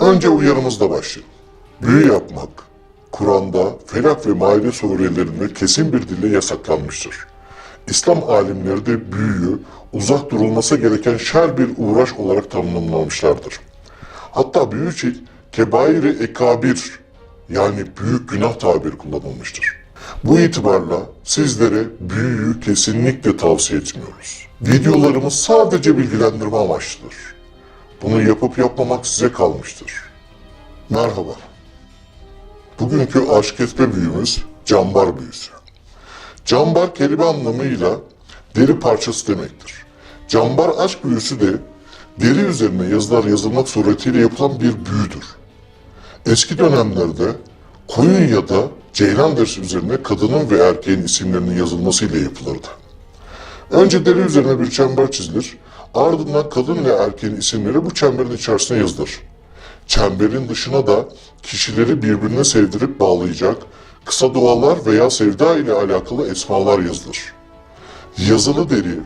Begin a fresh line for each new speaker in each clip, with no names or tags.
Önce uyarımızla başlayalım. Büyü yapmak, Kur'an'da Felak ve Maide surelerinde kesin bir dille yasaklanmıştır. İslam alimleri de büyüyü uzak durulması gereken şer bir uğraş olarak tanımlamışlardır. Hatta büyü için kebairi ekabir yani büyük günah tabiri kullanılmıştır. Bu itibarla sizlere büyüyü kesinlikle tavsiye etmiyoruz. Videolarımız sadece bilgilendirme amaçlıdır. Bunu yapıp yapmamak size kalmıştır. Merhaba. Bugünkü aşk etme büyümüz cambar büyüsü. Cambar kelime anlamıyla deri parçası demektir. Cambar aşk büyüsü de deri üzerine yazılar yazılmak suretiyle yapılan bir büyüdür. Eski dönemlerde koyun ya da ceylan derisi üzerine kadının ve erkeğin isimlerinin yazılmasıyla yapılırdı. Önce deri üzerine bir çember çizilir, ardından kadın ve erkeğin isimleri bu çemberin içerisine yazılır. Çemberin dışına da kişileri birbirine sevdirip bağlayacak kısa dualar veya sevda ile alakalı esmalar yazılır. Yazılı deri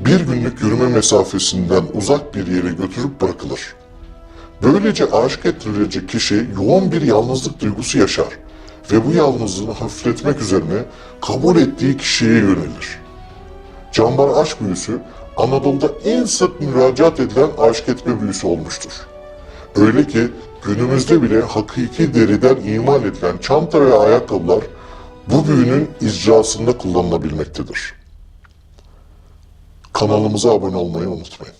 bir günlük yürüme mesafesinden uzak bir yere götürüp bırakılır. Böylece aşık ettirilecek kişi yoğun bir yalnızlık duygusu yaşar ve bu yalnızlığını hafifletmek üzerine kabul ettiği kişiye yönelir. Cambar aşk büyüsü Anadolu'da en sık müracaat edilen aşk etme büyüsü olmuştur. Öyle ki günümüzde bile hakiki deriden imal edilen çanta ve ayakkabılar bu büyünün icrasında kullanılabilmektedir. Kanalımıza abone olmayı unutmayın.